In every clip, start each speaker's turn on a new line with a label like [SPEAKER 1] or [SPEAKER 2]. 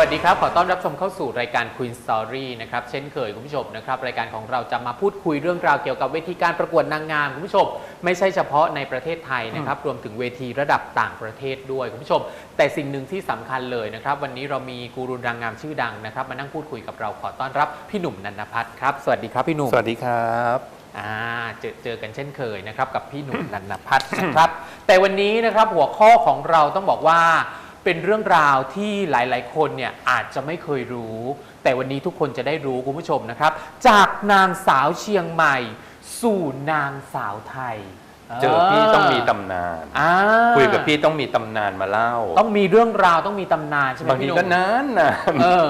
[SPEAKER 1] วัสดีครับ ขอต้อนรับชมเข้าสู่รายการ Queen Story นะครับ เช่นเคยคุณผู้ชมนะครับ รายการของเราจะมาพูดคุยเรื่องราวเกี่ยวกับเวทีการประกวดนางงามคุณผู้ชม ไม่ใช่เฉพาะในประเทศไทยนะครับ รวมถึงเวทีระดับต่างประเทศด้วยคุณผู้ชม แต่สิ่งหนึ่งที่สำคัญเลยนะครับ วันนี้เรามีกูรูนางงามชื่อดังนะครับ มานั่งพูดคุยกับเราขอต้อนรับพี่หนุ่มนันทพัฒน์ครับ สวัสดีครับพี่หนุ่ม
[SPEAKER 2] สวัสดีครับ
[SPEAKER 1] อ่าเจอเจอกันเช่นเคยนะครับกับพี่หนุ่มนันทพัฒน์นะครับ แต่วันนี้นะครับหัวข้อของเราต้องบอกว่า เป็นเรื่องราวที่หลายๆ คนเนี่ยอาจจะไม่เคยรู้ แต่วันนี้ทุกคนจะได้รู้คุณผู้ชมนะครับ จากนางสาวเชียงใหม่ สู่นางสาวไทย
[SPEAKER 2] เจอพี่ต้องมีตำนาน
[SPEAKER 1] อ่า
[SPEAKER 2] คุยกับพี่ต้องมีตำนานมาเล่า
[SPEAKER 1] ต้องมีเรื่องราวต้องมีตำนานใช่ไหม
[SPEAKER 2] บางที
[SPEAKER 1] พี่หนุ่
[SPEAKER 2] ก็
[SPEAKER 1] ม
[SPEAKER 2] นานนาน
[SPEAKER 1] เออ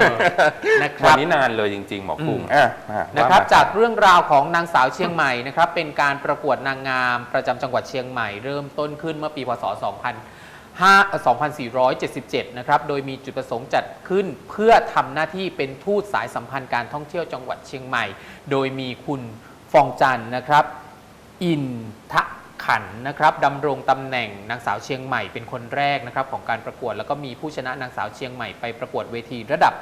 [SPEAKER 1] นะค
[SPEAKER 2] วัน
[SPEAKER 1] รับ
[SPEAKER 2] นี้นานเลยจริงๆหมอกุ้ง
[SPEAKER 1] อืม
[SPEAKER 2] อะมา
[SPEAKER 1] นะครับ
[SPEAKER 2] ว่ม
[SPEAKER 1] จากเรื่องราวของนางสาวเชียงใหม่นะครับเป็นการประกวดนางงามประจำจังหวัดเชียงใหม่ เริ่มต้นขึ้นเมื่อปีพศ2005 2477 นะครับ โดยมีจุดประสงค์จัดขึ้นเพื่อทำหน้าที่เป็นทูตสายสัมพันธ์การท่องเที่ยวจังหวัดเชียงใหม่ โดยมีคุณฟองจันทร์นะครับ อินทะขันนะครับดำรงตำแหน่งนางสาวเชียงใหม่เป็นคนแรกนะครับของการประกวดแล้วก็มีผู้ชนะนางสาวเชียงใหม่ไปประกวดเวทีระดับ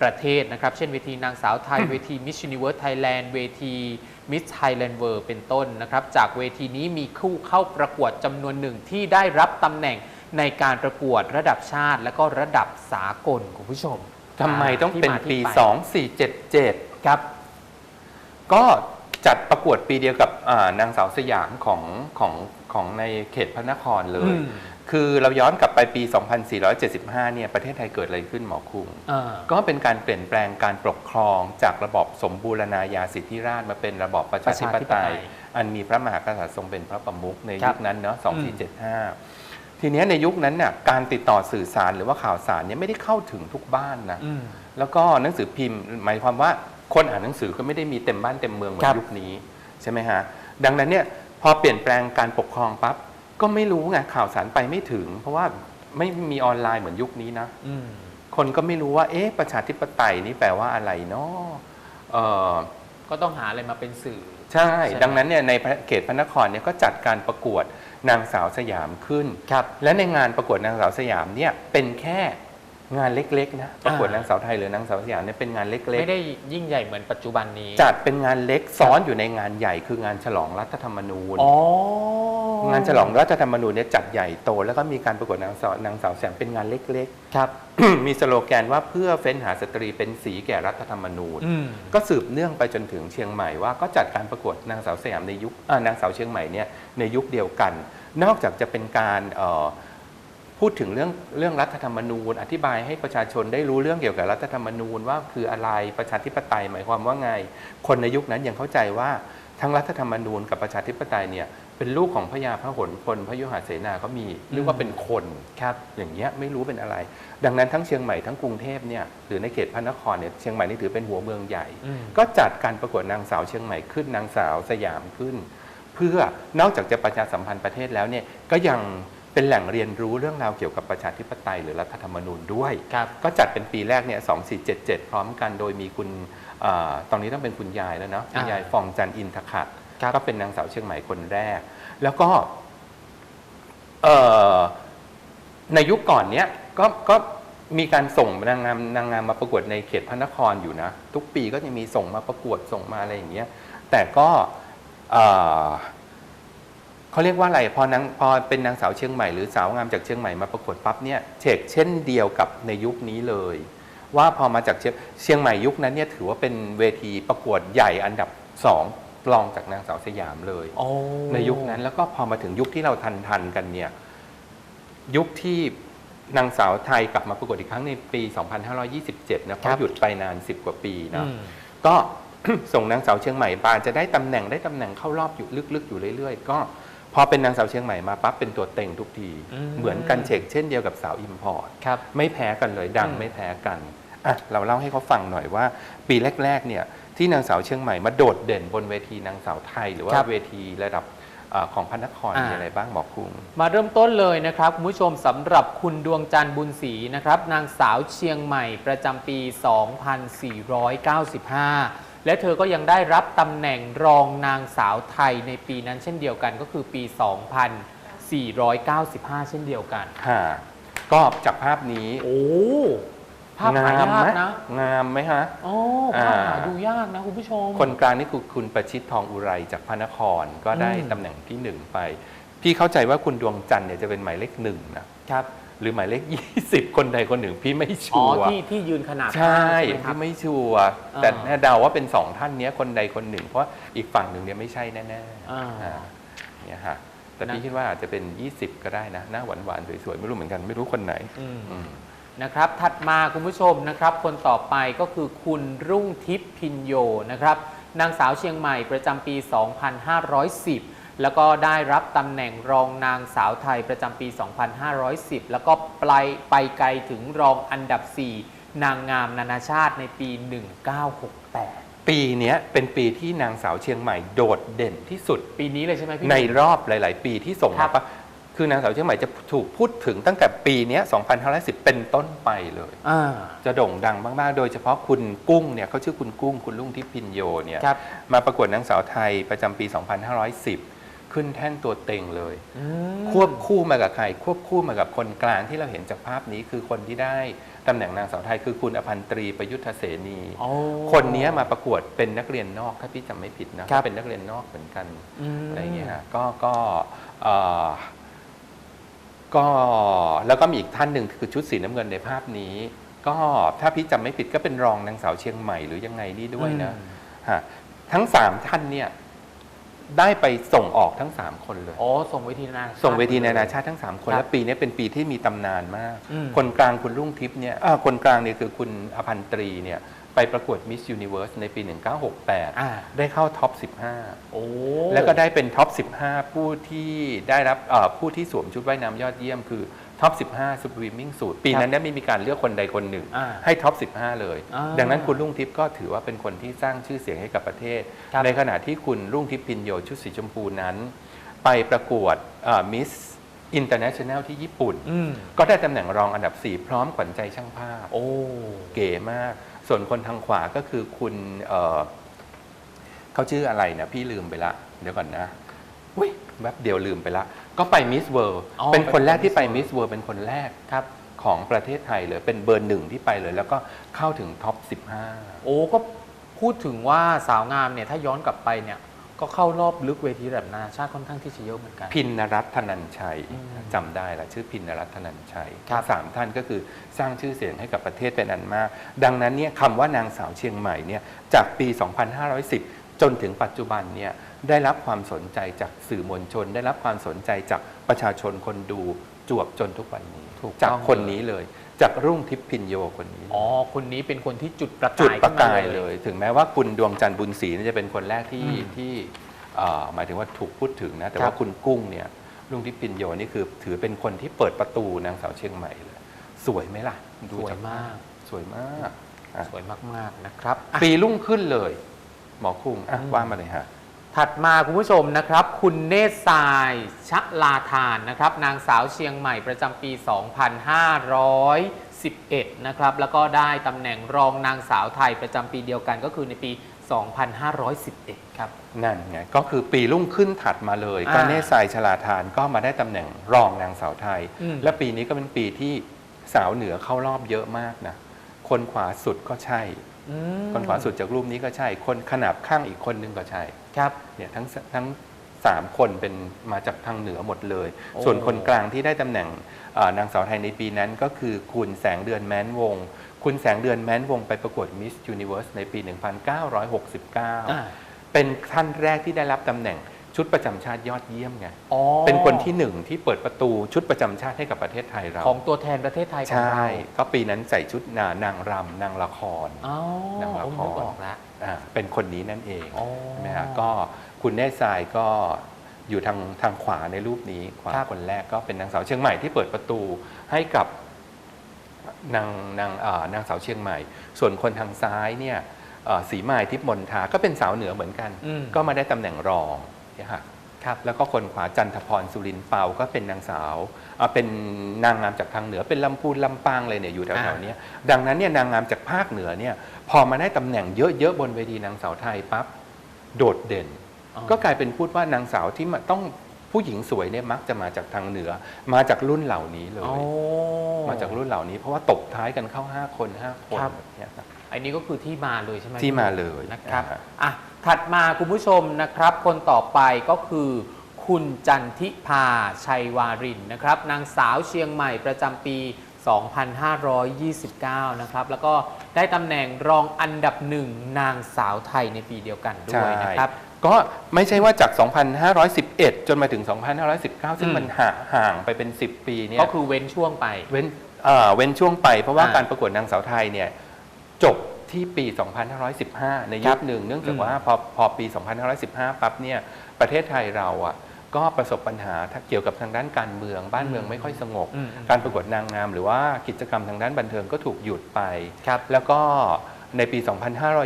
[SPEAKER 1] ประเทศนะครับ เช่นเวทีนางสาวไทยเวที Miss Universe Thailand เวที Miss Thailand World เป็นต้นนะครับ จากเวทีนี้มีคู่เข้าประกวดจำนวนหนึ่งที่ได้รับตำแหน่ง ในการประกวดระดับชาติและก็ระดับสากลคุณผู้ชม
[SPEAKER 2] ทำไมต้องเป็น
[SPEAKER 1] ที่มาที่
[SPEAKER 2] ปี
[SPEAKER 1] ไป
[SPEAKER 2] 2477
[SPEAKER 1] ครับ
[SPEAKER 2] ก็จัดประกวดปีเดียวกับอ่านางสาวสยามของของของในเขตพระนครเลย
[SPEAKER 1] อืม
[SPEAKER 2] คือเราย้อนกลับไปปี 2475 เนี่ย ประเทศไทยเกิดอะไรขึ้นหมอคุง
[SPEAKER 1] อ่า
[SPEAKER 2] ก็เป็นการเปลี่ยนแปลงการปกครองจากระบอบสมบูรณาญาสิทธิราชย์มาเป็นระบอบประชาธิปไตย อันมีพระมหากษัตริย์ทรงเป็นพระประมุขใน
[SPEAKER 1] ครั
[SPEAKER 2] ยุ
[SPEAKER 1] บ
[SPEAKER 2] คนั้นเนาะ 2475 ทีเนี้ยในยุคนั้นน่ะการติดต่อสื่อสารหรือว่าข่าวสารเนี่ยไม่ได้เข้าถึงทุกบ้านนะ
[SPEAKER 1] อืม
[SPEAKER 2] แล้วก็หนังสือพิมพ์ หมายความว่าคนอ่านหนังสือก็ไม่ได้มีเต็มบ้านเต็มเมืองเหมือ
[SPEAKER 1] ครั
[SPEAKER 2] น
[SPEAKER 1] บ
[SPEAKER 2] ยุคนี้ใช่ไหมฮะดังนั้นเนี่ยพอเปลี่ยนแปลงการปกครองปั๊บก็ไม่รู้ไงข่าวสารไปไม่ถึง เพราะว่าไม่มีออนไลน์เหมือนยุคนี้นะ
[SPEAKER 1] อืม
[SPEAKER 2] คนก็ไม่รู้ว่า เอ๊ะประชาธิปไตยนี่แปลว่าอะไรเนาะเออ
[SPEAKER 1] ก็ต้องหาอะไรมาเป็นสื่อ
[SPEAKER 2] ใช่
[SPEAKER 1] ใช่ไหม
[SPEAKER 2] ดังนั้นเนี่ยในเขตพระนครเนี่ยก็จัดการประกวด นางสาวสยามขึ้น
[SPEAKER 1] ครับ
[SPEAKER 2] และในงานประกวดนางสาวสยามเนี่ยเป็นแค่ งานเล็กๆนะประกวด
[SPEAKER 1] อ่าน
[SPEAKER 2] นางสาวไทยหรือนางสาวสยามเนี่ยเป็นงานเล็ก
[SPEAKER 1] ไม่ได้ยิ่งใหญ่เหมือนปัจจุบันนี้
[SPEAKER 2] ๆจัดเป็นงานเล็กซ้อนอยู่ในงานใหญ่คืองานฉลองรัฐธรรมนูญ
[SPEAKER 1] อ๋อ
[SPEAKER 2] งานฉลองรัฐธรรมนูญเนี่ยจัดใหญ่โต แล้วก็มีการประกวดนางสาวนางสาวสยามเป็นงานเล็ก
[SPEAKER 1] ครับ
[SPEAKER 2] ๆมีสโลแกนว่าเพื่อเฟ้นหาสตรีเป็นสีแก่รัฐธรรมนูญ
[SPEAKER 1] อืม
[SPEAKER 2] ก็สืบเนื่องไปจนถึงเชียงใหม่ว่าก็จัดการประกวดนางสาวสยามในยุคอ่านางสาวเชียงใหม่เนี่ยในยุคเดียวกัน นอกจากจะเป็นการเอ่อ พูดถึงเรื่องเรื่องรัฐธรรมนูญ อธิบายให้ประชาชนได้รู้เรื่องเกี่ยวกับรัฐธรรมนูญว่าคืออะไรประชาธิปไตยหมายความว่าไง คนในยุคนั้นยังเข้าใจว่าทั้งรัฐธรรมนูญกับประชาธิปไตยเนี่ยเป็นลูกของพระยาพหลพลพระยุหเสนาก็มีเรียกว่าเป็นคน
[SPEAKER 1] ครับ
[SPEAKER 2] อย่างเงี้ยไม่รู้เป็นอะไร ดังนั้นทั้งเชียงใหม่ทั้งกรุงเทพเนี่ยหรือในเขตพระนครเนี่ยเชียงใหม่นี่ถือเป็นหัวเมืองใหญ่
[SPEAKER 1] อืม
[SPEAKER 2] ก็จัดการประกวดนางสาวเชียงใหม่ขึ้นนางสาวสยามขึ้น เพื่อนอกจากจะประชาสัมพันธ์ประเทศแล้วเนี่ยก็ยัง เป็นแหล่งเรียนรู้เรื่องราวเกี่ยวกับประชาธิปไตยหรือรัฐธรรมนูญด้วย
[SPEAKER 1] ครับ
[SPEAKER 2] ก็จัดเป็นปีแรกเนี่ย2477 พร้อมกันโดยมีคุณเอ่อตอนนี้ต้องเป็นคุณยายแล้วเนาะคุณ
[SPEAKER 1] อ่าย
[SPEAKER 2] ยายฟองจันทร์อินทขัด
[SPEAKER 1] ครับ
[SPEAKER 2] ก็เป็นนางสาวเชียงใหม่คนแรก แล้วก็เอ่อในยุคก่อนเนี้ยก็ก็มีการส่งนางงามนางงามมาประกวดในเขตพระนครอยู่นะ ทุกปีก็จะมีส่งมาประกวดส่งมาอะไรอย่างเงี้ยแต่ก็เอ่อ เขาเรียกว่าอะไรพอนางพอเป็นนางสาวเชียงใหม่หรือสาวงามจากเชียงใหม่มาประกวดปั๊บเนี่ยเชกเช่นเดียวกับในยุคนี้เลย ว่าพอมาจากเชียงเชียงใหม่ยุคนั้นเนี่ยถือว่าเป็นเวทีประกวดใหญ่อันดับสองรองจากนางสาวสยามเลย
[SPEAKER 1] โอ้
[SPEAKER 2] ในยุคนั้นแล้วก็พอมาถึงยุคที่เราทันทันๆกันเนี่ย ยุคที่นางสาวไทยกลับมาประกวดอีกครั้งในปี 2527 นะเพ
[SPEAKER 1] ครั
[SPEAKER 2] ราะ
[SPEAKER 1] บ
[SPEAKER 2] หยุดไปนาน 10 กว่าปีนะ
[SPEAKER 1] อืม
[SPEAKER 2] ก็ ส่งนางสาวเชียงใหม่มาจะได้ตำแหน่งได้ตำแหน่งเข้ารอบอยู่ลึกๆ อยู่เรื่อย ๆ ก็ พอเป็นนางสาวเชียงใหม่มาปั๊บเป็นตัวเต็งทุกที
[SPEAKER 1] อืม
[SPEAKER 2] เหมือนกันเชกเช่นเดียวกับสาวอิมพอร์ต
[SPEAKER 1] ครับ
[SPEAKER 2] ไม่แพ้กันเลยดัง
[SPEAKER 1] อืม
[SPEAKER 2] ไม่แพ้กันอะเราเล่าให้เขาฟังหน่อยว่า ปีแรกๆเนี่ยที่นางสาวเชียงใหม่มาโดดเด่นบนเวทีนางสาวไทย หรือว่า
[SPEAKER 1] ครับ
[SPEAKER 2] เวทีระดับเอ่อของพระนคร
[SPEAKER 1] อ่ามี
[SPEAKER 2] มีอะไรบ้างบอกคุง
[SPEAKER 1] มาเริ่มต้นเลยนะครับคุณผู้ชมสำหรับคุณดวงจันทร์บุญศรีนะครับ นางสาวเชียงใหม่ประจำปี 2495 และเธอก็ยังได้รับตำแหน่งรองนางสาวไทยในปีนั้นเช่นเดียวกันก็คือปี 2495 เช่นเดียวกัน
[SPEAKER 2] ค่ะ ก็จากภาพนี้
[SPEAKER 1] โอ้
[SPEAKER 2] ภ
[SPEAKER 1] ภาพหายาก
[SPEAKER 2] ไหม
[SPEAKER 1] นะ
[SPEAKER 2] งามไหมฮะ
[SPEAKER 1] โอ้ภาพ
[SPEAKER 2] อ่า
[SPEAKER 1] หาดูยากนะคุณผู้ชม
[SPEAKER 2] คนกลางนี่คือคุณประชิตทองอุไรจากพระนครก็ได้
[SPEAKER 1] อืม
[SPEAKER 2] ตำแหน่งที่หนึ่งไป พี่เข้าใจว่าคุณดวงจันทร์เนี่ยจะเป็นหมายเลขหนึ่งนะครับ หรือหมายเลขยี่สิบคนใดคนหนึ่งพี่ไม่ชั
[SPEAKER 1] อ๋อ
[SPEAKER 2] วร์
[SPEAKER 1] ที่ที่ยืนขนาบ
[SPEAKER 2] ใช่
[SPEAKER 1] ข้างไหมครับ
[SPEAKER 2] พี่ไม่ชัวร์
[SPEAKER 1] อ่า
[SPEAKER 2] แต่แน่เดาว่าเป็นสองท่านเนี้ยคนใดคนหนึ่ง เพราะอีกฝั่งหนึ่งเนี่ยไม่ใช่แน่
[SPEAKER 1] อ่า
[SPEAKER 2] ๆอ่าเนี่ยฮะแต่
[SPEAKER 1] นะ
[SPEAKER 2] พี่คิดว่าอาจจะเป็น 20 ก็ได้นะ หน้าหวานๆสวยๆไม่รู้เหมือนกันไม่รู้คนไหน
[SPEAKER 1] อืม
[SPEAKER 2] อืม
[SPEAKER 1] นะครับ ถัดมาคุณผู้ชมนะครับ คนต่อไปก็คือคุณรุ่งทิพย์พินโยนะครับ นางสาวเชียงใหม่ประจำปี 2510 แล้วก็ได้รับตำแหน่งรองนางสาวไทยประจำปี 2510 แล้วก็ไปไปไกลถึงรองอันดับ 4 นางงามนานาชาติในปี 1968
[SPEAKER 2] ปีเนี้ยเป็นปีที่นางสาวเชียงใหม่โดดเด่นที่สุด
[SPEAKER 1] ปีนี้เลยใช่ไหมพี่
[SPEAKER 2] ใน
[SPEAKER 1] หนุ่ม
[SPEAKER 2] รอบหลาย ๆ ปีที่ส่ง
[SPEAKER 1] ครั
[SPEAKER 2] มา
[SPEAKER 1] บ
[SPEAKER 2] ปะคือนางสาวเชียงใหม่จะถูกพูดถึงตั้งแต่ปีเนี้ย2510 เป็นต้นไปเลย
[SPEAKER 1] อ่า
[SPEAKER 2] จะโด่งดังมากๆ โดยเฉพาะคุณกุ้งเนี่ยเขาชื่อคุณกุ้ง คุณลุงทิพย์พินโยเนี่ย
[SPEAKER 1] ครับ
[SPEAKER 2] มาประกวดนางสาวไทยประจำปี 2510 ขึ้นแท่นตัวเต็งเลย
[SPEAKER 1] อืม
[SPEAKER 2] ควบคู่มากับใคร ควบคู่มากับคนกลางที่เราเห็นจากภาพนี้คือคนที่ได้ตำแหน่งนางสาวไทยคือคุณอภันตรีประยุทธเสนี
[SPEAKER 1] โอ้
[SPEAKER 2] คนนี้มาประกวดเป็นนักเรียนนอกถ้าพี่จำไม่ผิดนะครับเป็นนักเรียนนอกเหมือนกัน
[SPEAKER 1] ม
[SPEAKER 2] อะไรเงี้ยฮะก็ก็เอ่อก็แล้วก็มีอีกท่านหนึ่งคือชุดสีน้ำเงินในภาพนี้ ก็ถ้าพี่จำไม่ผิดก็เป็นรองนางสาวเชียงใหม่หรือยังไงนี่ด้วยนะ
[SPEAKER 1] อืม
[SPEAKER 2] ฮะทั้งสามท่านเนี่ย ได้ไปส่งออกทั้งสามคนเลย
[SPEAKER 1] โอ้ส่งเวทีนานาชาติ
[SPEAKER 2] ส่งเวทีนานาชาติทั้ง 3 คน
[SPEAKER 1] ครับ
[SPEAKER 2] และปีนี้เป็นปีที่มีตำนานมาก
[SPEAKER 1] อืม
[SPEAKER 2] คนกลางคุณรุ่งทิพย์เนี่ยเอ่อคนกลางเนี่ยคือคุณอภันตรีเนี่ยไปประกวด Miss Universe ในปี 1968
[SPEAKER 1] อ่า
[SPEAKER 2] ได้เข้าท็อป
[SPEAKER 1] โอ้
[SPEAKER 2] 15แล้วก็ได้เป็นท็อป 15 ผู้ที่ได้รับเอ่อผู้ที่สวมชุดว่ายน้ำยอดเยี่ยม คือ ท็อป 15 Swimming Suit ปีนั้นเนี่ยไม่มีการเลือกคนใดคนหนึ่ง
[SPEAKER 1] อ่า
[SPEAKER 2] ให้ท็อป 15 เลย
[SPEAKER 1] อ่า
[SPEAKER 2] ดังนั้นคุณรุ่งทิพย์ก็ถือว่าเป็นคนที่สร้างชื่อเสียงให้กับประเทศ
[SPEAKER 1] ครับ
[SPEAKER 2] ในขณะที่คุณรุ่งทิพย์พินโยชุดสีชมพูนั้น ไปประกวดมิสอินเตอร์เนชั่นแนลที่ญี่ปุ่น
[SPEAKER 1] อืม
[SPEAKER 2] ก็ได้ตำแหน่งรองอันดับ 4 พร้อมขวัญใจช่างภาพ
[SPEAKER 1] โอ้
[SPEAKER 2] เก๋มาก ส่วนคนทางขวาก็คือคุณเอ่อเขาชื่ออะไรนะ พี่ลืมไปละ เดี๋ยวก่อนนะอุ้ยแวบเดียวลืมไปละ ก็ไปมิสเวิร์
[SPEAKER 1] อ๋อ
[SPEAKER 2] เป็นคนแรกที่ไป
[SPEAKER 1] ไป
[SPEAKER 2] มิ
[SPEAKER 1] Miss
[SPEAKER 2] สเวิร์เป็นคนแรก
[SPEAKER 1] ครับ
[SPEAKER 2] ของประเทศไทยเลยเป็นเบอร์หนึ่งที่ไปเลย แล้วก็เข้าถึงท็อป 15
[SPEAKER 1] โอ้ก็พูดถึงว่าสาวงามเนี่ยถ้าย้อนกลับไปเนี่ยก็เข้ารอบลึกเวทีระดับนานาชาติค่อนข้างที่จะเยอะเหมือนกัน
[SPEAKER 2] พินนรัตน์ธนันชัย
[SPEAKER 1] อืม
[SPEAKER 2] จำได้ละชื่อพินนรัตน์ธนันชัย
[SPEAKER 1] ครับ
[SPEAKER 2] ทั้งสามท่านก็คือสร้างชื่อเสียงให้กับประเทศเป็นอันมาก ดังนั้นเนี่ยคำว่านางสาวเชียงใหม่เนี่ยจากปี 2510 จนถึงปัจจุบันเนี่ย ได้รับความสนใจจากสื่อมวลชน ได้รับความสนใจจากประชาชนคนดูจวบจนทุกวันนี้
[SPEAKER 1] ถูกต้อง
[SPEAKER 2] จากคนนี้เลย จากรุ่งทิพย์พินโยคนนี้
[SPEAKER 1] อ๋อ คนนี้เป็นคนที่จุดประ
[SPEAKER 2] จุด
[SPEAKER 1] กาย
[SPEAKER 2] ประ
[SPEAKER 1] ขึ้นม
[SPEAKER 2] กายเลย ถึงแม้ว่าคุณดวงจันทร์บุญศรีเนี่ยจะเป็นคนแรกที่
[SPEAKER 1] อืม
[SPEAKER 2] ที่เอ่อหมายถึงว่าถูกพูดถึงนะ แต่
[SPEAKER 1] ครับ
[SPEAKER 2] ว่าคุณกุ้งเนี่ยลุงทิพย์ปินโยนี่คือถือเป็นคนที่เปิดประตูนางสาวเชียงใหม่เลย สวยไหมล่ะดู
[SPEAKER 1] สวย
[SPEAKER 2] จาก
[SPEAKER 1] มาก
[SPEAKER 2] สวยมากอะ
[SPEAKER 1] สวยมาก ๆ นะครับอะ
[SPEAKER 2] ปีรุ่งขึ้นเลย หมอคุ้งอะ
[SPEAKER 1] อืม
[SPEAKER 2] ว่ามาเลยฮะ
[SPEAKER 1] ถัดมาคุณผู้ชมนะครับ คุณเนศทรายชะลาทานนะครับ นางสาวเชียงใหม่ประจำปี 2511 นะครับ แล้วก็ได้ตำแหน่งรองนางสาวไทยประจำปีเดียวกันก็คือในปี 2511 ครับ
[SPEAKER 2] นั่นไงก็คือปีรุ่งขึ้นถัดมาเลย
[SPEAKER 1] อ่า
[SPEAKER 2] ก็เนสายชลาทานก็มาได้ตำแหน่งรองนางสาวไทย
[SPEAKER 1] อืม
[SPEAKER 2] และปีนี้ก็เป็นปีที่สาวเหนือเข้ารอบเยอะมากนะคนขวาสุดก็ใช่
[SPEAKER 1] อืม
[SPEAKER 2] คนขวาสุดจากรูปนี้ก็ใช่ คนขนาบข้างอีกคนนึงก็ใช่
[SPEAKER 1] ครับ
[SPEAKER 2] เนี่ยทั้งสทั้งสามคนเป็นมาจากทางเหนือหมดเลย
[SPEAKER 1] โอ้
[SPEAKER 2] ส่วนคนกลางที่ได้ตำแหน่งเอ่อนางสาวไทยในปีนั้นก็คือคุณแสงเดือนแม้นวง คุณแสงเดือนแม้นวงไปประกวด Miss Universe ในปี
[SPEAKER 1] อ่า
[SPEAKER 2] 1969 เป็นท่านแรกที่ได้รับตำแหน่ง ชุดประจำชาติยอดเยี่ยมไง
[SPEAKER 1] อ๋อ
[SPEAKER 2] เป็นคนที่หนึ่งที่เปิดประตูชุดประจำชาติให้กับประเทศไทยเรา
[SPEAKER 1] ของตัวแทนประเทศไทยของ
[SPEAKER 2] ใช่
[SPEAKER 1] เรา
[SPEAKER 2] ก็ปีนั้นใส่ชุดนานางรำนางละคร
[SPEAKER 1] อ๋อนา
[SPEAKER 2] งละ
[SPEAKER 1] ผม
[SPEAKER 2] คร
[SPEAKER 1] นึกออกแล้ว
[SPEAKER 2] อ่าเป็นคนนี้นั่นเอง
[SPEAKER 1] อ๋อ
[SPEAKER 2] ใช่ไหมฮะก็คุณเนสายก็อยู่ทางทางขวาในรูปนี้ขวา
[SPEAKER 1] ครับ
[SPEAKER 2] คนแรกก็เป็นนางสาวเชียงใหม่ที่เปิดประตูให้กับนางนางอ่านางสาวเชียงใหม่ ส่วนคนทางซ้ายเนี่ยเอ่อสีมายทิพย์มนทาก็เป็นสาวเหนือเหมือนกัน
[SPEAKER 1] อืม
[SPEAKER 2] ก็มาได้ตำแหน่งรอง เนี่ยฮะ
[SPEAKER 1] ครับ
[SPEAKER 2] แล้วก็คนขวาจันทพรสุรินทร์เปาก็เป็นนางสาวอ่าเป็นนางงามจากทางเหนือเป็นลำพูนลำปางเลยเนี่ยอยู่แถว
[SPEAKER 1] อ่า
[SPEAKER 2] ๆเนี้ยดังนั้นเนี่ยนางงามจากภาคเหนือเนี่ยพอมาได้ตำแหน่งเยอะๆบนเวทีนางสาวไทยปั๊บโดดเด่น
[SPEAKER 1] อ๋อ
[SPEAKER 2] ก็กลายเป็นพูดว่านางสาวที่มาต้องผู้หญิงสวยเนี่ยมักจะมาจากทางเหนือ มาจากรุ่นเหล่านี้เล
[SPEAKER 1] โอ้
[SPEAKER 2] ยมาจากรุ่นเหล่านี้เพราะว่าตบท้ายกันเข้า 5 คน 5 คน
[SPEAKER 1] ครับ
[SPEAKER 2] แบบเนี้ยครับ
[SPEAKER 1] อันนี้ก็คือที่มาเลยใช่ไหม
[SPEAKER 2] ที่มาเลย
[SPEAKER 1] นะครับ
[SPEAKER 2] อ่า
[SPEAKER 1] อะ ถัดมาคุณผู้ชมนะครับ คนต่อไปก็คือ คุณจันทิพาชัยวารินนะครับ นางสาวเชียงใหม่ประจำปี 2529 นะครับ แล้วก็ได้ตำแหน่งรองอันดับหนึ่งนางสาวไทยในปีเดียวกันด้วยนะครับ
[SPEAKER 2] ก็ไม่ใช่ว่าจาก 2,511 จนมาถึง 2,519 ซึ่ง
[SPEAKER 1] อืม
[SPEAKER 2] มันห่าห่างไปเป็น 10 ปีเนี่ย
[SPEAKER 1] ก็คือเว้นช่วงไป
[SPEAKER 2] เว้นเอ่อเว้นช่วงไปเพราะว่า
[SPEAKER 1] อ่า
[SPEAKER 2] การประกวดนางสาวไทยเนี่ยจบ ที่ปี 2515 ในยุคหนึ่งเนื่องจาก
[SPEAKER 1] อืม
[SPEAKER 2] ว่าพอพอปี 2515 ปั๊บเนี่ยประเทศไทยเราอะก็ประสบปัญหาถ้าเกี่ยวกับทางด้านการเมือง บ้านเมืองไม่ค่อยสงบ
[SPEAKER 1] อืม
[SPEAKER 2] การประกวดนางงาม หรือว่ากิจกรรมทางด้านบันเทิงก็ถูกหยุดไป
[SPEAKER 1] ครับ
[SPEAKER 2] แล้วก็ ในปี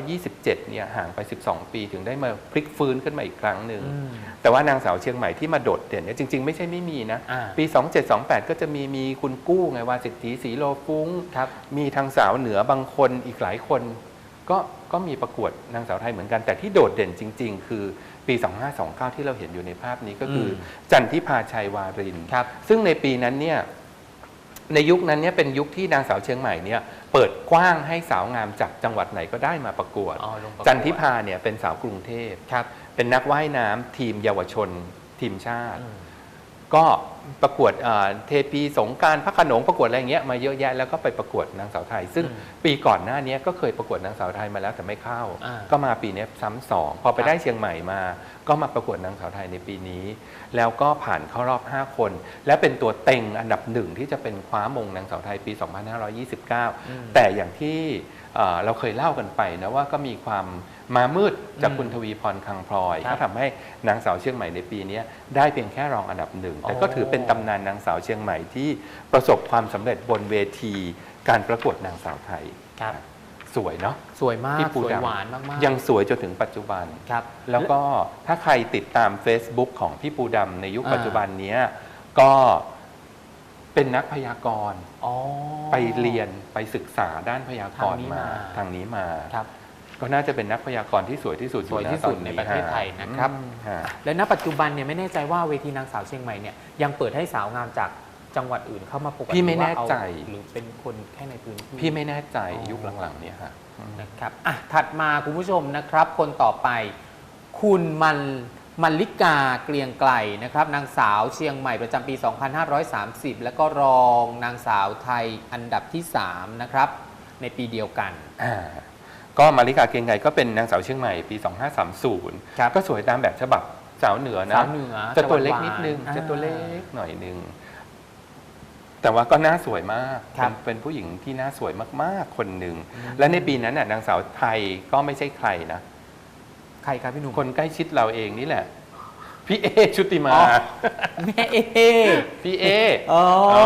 [SPEAKER 2] 2527 เนี่ยห่างไป 12 ปีถึงได้มาพลิกฟื้นขึ้นมาอีกครั้งหนึ่ง
[SPEAKER 1] อืม
[SPEAKER 2] แต่ว่านางสาวเชียงใหม่ที่มาโดดเด่นเนี่ยจริง ๆ ไม่ใช่ไม่มีนะ
[SPEAKER 1] อ่า
[SPEAKER 2] ปี 2728 ก็จะมีมีคุณกู้ไงวาสิทธิศรีโลฟุ้ง
[SPEAKER 1] ครับ
[SPEAKER 2] มีทางสาวเหนือบางคนอีกหลายคน ก็ก็มีประกวดนางสาวไทยเหมือนกัน แต่ที่โดดเด่นจริง ๆ คือปี 2529 ที่เราเห็นอยู่ในภาพนี้ก็คืออ
[SPEAKER 1] ม
[SPEAKER 2] จันทิพาชัยวาริน
[SPEAKER 1] ครับ
[SPEAKER 2] ซึ่งในปีนั้นเนี่ย ในยุคนั้นเนี่ยเป็นยุคที่นางสาวเชียงใหม่เนี่ยเปิดกว้างให้สาวงามจากจังหวัดไหนก็ได้มาประกวด
[SPEAKER 1] อ๋อลงประกวด
[SPEAKER 2] จันทิพาเนี่ยเป็นสาวกรุงเทพ
[SPEAKER 1] ครับ
[SPEAKER 2] เป็นนักว่ายน้ำทีมเยาวชน ทีมชาติ
[SPEAKER 1] อืม
[SPEAKER 2] ก็ ประกวดเอ่อเทปีสงกรารพระโขนงประกวดอะไรอย่างเงี้ยมาเยอะแยะแล้วก็ไปประกวดนางสาวไทย ซึ่ง
[SPEAKER 1] อืม
[SPEAKER 2] ปีก่อนหน้านี้ก็เคยประกวดนางสาวไทยมาแล้วแต่ไม่เข้า
[SPEAKER 1] อ่า
[SPEAKER 2] ก็มาปีนี้ซ้ำสองพอไป
[SPEAKER 1] ครับ
[SPEAKER 2] ได้เชียงใหม่มา ก็มาประกวดนางสาวไทยในปีนี้ แล้วก็ผ่านเข้ารอบ 5 คน และเป็นตัวเต็งอันดับหนึ่งที่จะเป็นคว้ามงนางสาวไทยปี 2529
[SPEAKER 1] อืม
[SPEAKER 2] แต่อย่างที่เอ่อเราเคยเล่ากันไปนะว่าก็มีความ มามืดจาก
[SPEAKER 1] อืม
[SPEAKER 2] คุณทวีพรคังพลอย
[SPEAKER 1] ครับ
[SPEAKER 2] ก็ทำให้นางสาวเชียงใหม่ในปีนี้ได้เพียงแค่รองอันดับหนึ่งแต่ก็
[SPEAKER 1] โอ้
[SPEAKER 2] ถือเป็นตำนานนางสาวเชียงใหม่ที่ประสบความสำเร็จบนเวที การประกวดนางสาวไทย
[SPEAKER 1] ครับ
[SPEAKER 2] สวยเนาะ
[SPEAKER 1] สวยมาก
[SPEAKER 2] พี่ปู
[SPEAKER 1] สวย
[SPEAKER 2] ดำ
[SPEAKER 1] หวานมากๆ
[SPEAKER 2] ยังสวยจนถึงปัจจุบัน
[SPEAKER 1] ครับ
[SPEAKER 2] แล้วก็ถ้าใครติดตาม Facebook ของพี่ปูดำในยุค
[SPEAKER 1] อ่า
[SPEAKER 2] ปัจจุบันเนี้ยก็เป็นนักพยากรณ์
[SPEAKER 1] อ๋อ
[SPEAKER 2] ไปเรียนไปศึกษาด้านพยากรณ์มา
[SPEAKER 1] ทางนี้มา
[SPEAKER 2] ทางนี้มา
[SPEAKER 1] ครับ
[SPEAKER 2] ก็น่าจะเป็นนักพยากรณ์ที่สวยที่สุดอ
[SPEAKER 1] สวย
[SPEAKER 2] นะ
[SPEAKER 1] ที่สุด
[SPEAKER 2] ตอ
[SPEAKER 1] ในประเทศไทยนะครับ
[SPEAKER 2] อืมฮะ
[SPEAKER 1] และณปัจจุบันเนี่ยไม่แน่ใจว่าเวทีนางสาวเชียงใหม่เนี่ยยังเปิดให้สาวงามจากจังหวัดอื่นเข้ามาประกวด
[SPEAKER 2] พี่ไม่
[SPEAKER 1] หรือว่า
[SPEAKER 2] แน่ใจ
[SPEAKER 1] เอาหรือเป็นคนแค่ในพื้นที่
[SPEAKER 2] พี่ไม่แน่ใจ
[SPEAKER 1] อ๋อ
[SPEAKER 2] ยุคหลังๆเนี่ยฮะอืม
[SPEAKER 1] นะครับอะถัดมาคุณผู้ชมนะครับ คนต่อไป คุณมันมันลิกาเกลียงไกลนะครับ นางสาวเชียงใหม่ประจำปี 2530 แล้วก็รองนางสาวไทยอันดับที่ 3 นะครับ ในปีเดียวกัน
[SPEAKER 2] อ่า ก็มาริกาเกรียงไกรก็เป็นนางสาวเชียงใหม่ปี2530
[SPEAKER 1] ครับ
[SPEAKER 2] ก็สวยตามแบบฉบับสาวเหนือนะ
[SPEAKER 1] สาวเหนือ
[SPEAKER 2] จะตัวเล็ก
[SPEAKER 1] หา
[SPEAKER 2] นิดนึง
[SPEAKER 1] อ่า
[SPEAKER 2] จะตัวเล็กหน่อยนึง แต่ว่าก็หน่าสวยมาก
[SPEAKER 1] ครับ
[SPEAKER 2] เป็นเป็นผู้หญิงที่น่าสวยมากๆคนหนึ่ง
[SPEAKER 1] อืม
[SPEAKER 2] และในปีนั้นน่ะนางสาวไทยก็ไม่ใช่ใครนะ
[SPEAKER 1] ใครครับพี่หนุ่ม
[SPEAKER 2] คนใกล้ชิดเราเองนี่แหละ พี่เอชุติมา
[SPEAKER 1] อ๋อแม่เอ
[SPEAKER 2] พี่เอ
[SPEAKER 1] อ๋อ
[SPEAKER 2] เอ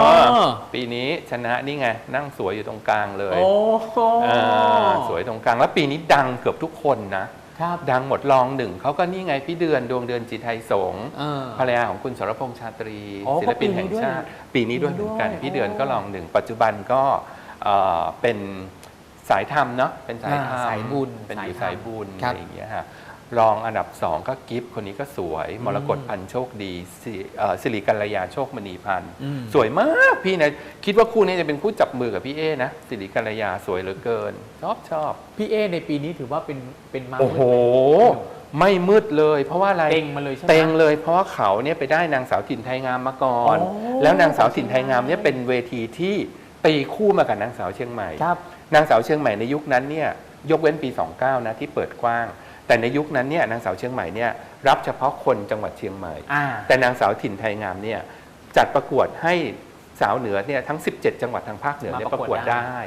[SPEAKER 2] อปีนี้ชนะนี่ไง นั่งสวยอยู่ตรงกลางเลย
[SPEAKER 1] โอ้โห
[SPEAKER 2] เออสวยตรงกลาง แล้วปีนี้ดังเกือบทุกคนนะ
[SPEAKER 1] ครับ
[SPEAKER 2] ดังหมดรองหนึ่ง เขาก็นี่ไงพี่เดือนดวงเดือนจิตไทยสงฆ์
[SPEAKER 1] เออ
[SPEAKER 2] ภรรยาของคุณสรพงษ์ชาตรี
[SPEAKER 1] อ๋อ
[SPEAKER 2] ศิลปินแห่งชาติ ปีนี้ด้วยเหมือนกัน
[SPEAKER 1] ปีนี้ด้วย
[SPEAKER 2] พี่เดือนก็
[SPEAKER 1] โอ้
[SPEAKER 2] รองหนึ่ง ปัจจุบันก็เอ่อเป็นสายธรรมเนาะเป็นสายธรรม
[SPEAKER 1] อ่าสายบุญ
[SPEAKER 2] เป็นอยู่
[SPEAKER 1] สา
[SPEAKER 2] สายย
[SPEAKER 1] ธรรม
[SPEAKER 2] บุญ
[SPEAKER 1] ครั
[SPEAKER 2] อะ
[SPEAKER 1] บ
[SPEAKER 2] ไรอย่างเงี้ยฮะ รองอันดับสองก็กิฟต์คนนี้ก็สวย มรกต
[SPEAKER 1] อืม
[SPEAKER 2] พันธ์โชคดีสิเอ่อสิริกัลยาโชคมณีพันธ์
[SPEAKER 1] อืม
[SPEAKER 2] สวยมากพี่นะคิดว่าคู่นี้จะเป็นคู่จับมือกับพี่เอนะสิริกัลยาสวยเหลือเกิน ชอบชอบ
[SPEAKER 1] พี่เอในปีนี้ถือว่าเป็นเป็นมา
[SPEAKER 2] โอ้โห
[SPEAKER 1] มืด
[SPEAKER 2] ไม่มืดเลย เพราะว่าอะไร
[SPEAKER 1] เต็งมาเลยใช่ไหม
[SPEAKER 2] เต็งเลยเพราะว่าเขาเนี่ยไปได้นางสาวถิ่นไทยงามมาก่อน
[SPEAKER 1] โอ้
[SPEAKER 2] แล้วนางสาวถิ่นไทยงามเนี่ยเป็นเวทีที่ตีคู่มากับนางสาวเชียงใหม่
[SPEAKER 1] ครับ
[SPEAKER 2] นางสาวเชียงใหม่ในยุคนั้นเนี่ยยกเว้นปี 29 นะที่เปิดกว้าง แต่ในยุคนั้นเนี่ยนางสาวเชียงใหม่เนี่ยรับเฉพาะคนจังหวัดเชียงใหม่
[SPEAKER 1] อ่า
[SPEAKER 2] แต่นางสาวถิ่นไทยงามเนี่ยจัดประกวดให้สาวเหนือเนี่ยทั้ง 17 จังหวัดทางภาคเหนือเนี่ย
[SPEAKER 1] มา
[SPEAKER 2] ป
[SPEAKER 1] ประ
[SPEAKER 2] ระ
[SPEAKER 1] ก
[SPEAKER 2] ก
[SPEAKER 1] ว
[SPEAKER 2] ว
[SPEAKER 1] ด
[SPEAKER 2] ด
[SPEAKER 1] ได้
[SPEAKER 2] ได้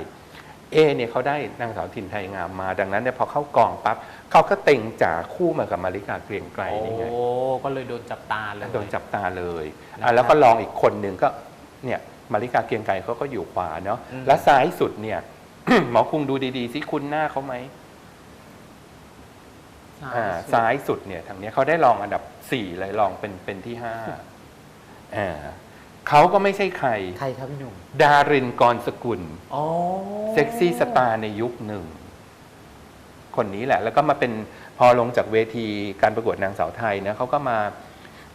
[SPEAKER 2] เอเนี่ยเขาได้นางสาวถิ่นไทยงามมา ดังนั้นเนี่ยพอเข้ากองปั๊บเขาก็เต็งจ่าคู่มากับมาริกาเกรียงไกร
[SPEAKER 1] โอ้
[SPEAKER 2] นี่ไง
[SPEAKER 1] ก็เลยโดนจับตาเลย
[SPEAKER 2] โดนจับตาเลย
[SPEAKER 1] นะครับ
[SPEAKER 2] อะแล้วก็ลองอีกคนหนึ่งก็เนี่ยมาริกาเกรียงไกรเขาก็อยู่ขวาเนาะ
[SPEAKER 1] อืม
[SPEAKER 2] และซ้ายสุดเนี่ย หมอคุงดูดีๆสิคุณหน้าเขาไหม อ่าซ้ายสุดเนี่ยทางเนี้ยเขาได้รองอันดับสี่เลยรองเป็นเป็นที่ห้าอ่าเขาก็ไม่ใช่ใคร
[SPEAKER 1] ใครครับพี่หนุ่ม
[SPEAKER 2] ดารินกรสกุล
[SPEAKER 1] อ๋อ
[SPEAKER 2] เซ็กซี่สตาร์ในยุคหนึ่ง คนนี้แหละ แล้วก็มาเป็นพอลงจากเวทีการประกวดนางสาวไทยนะเขาก็มา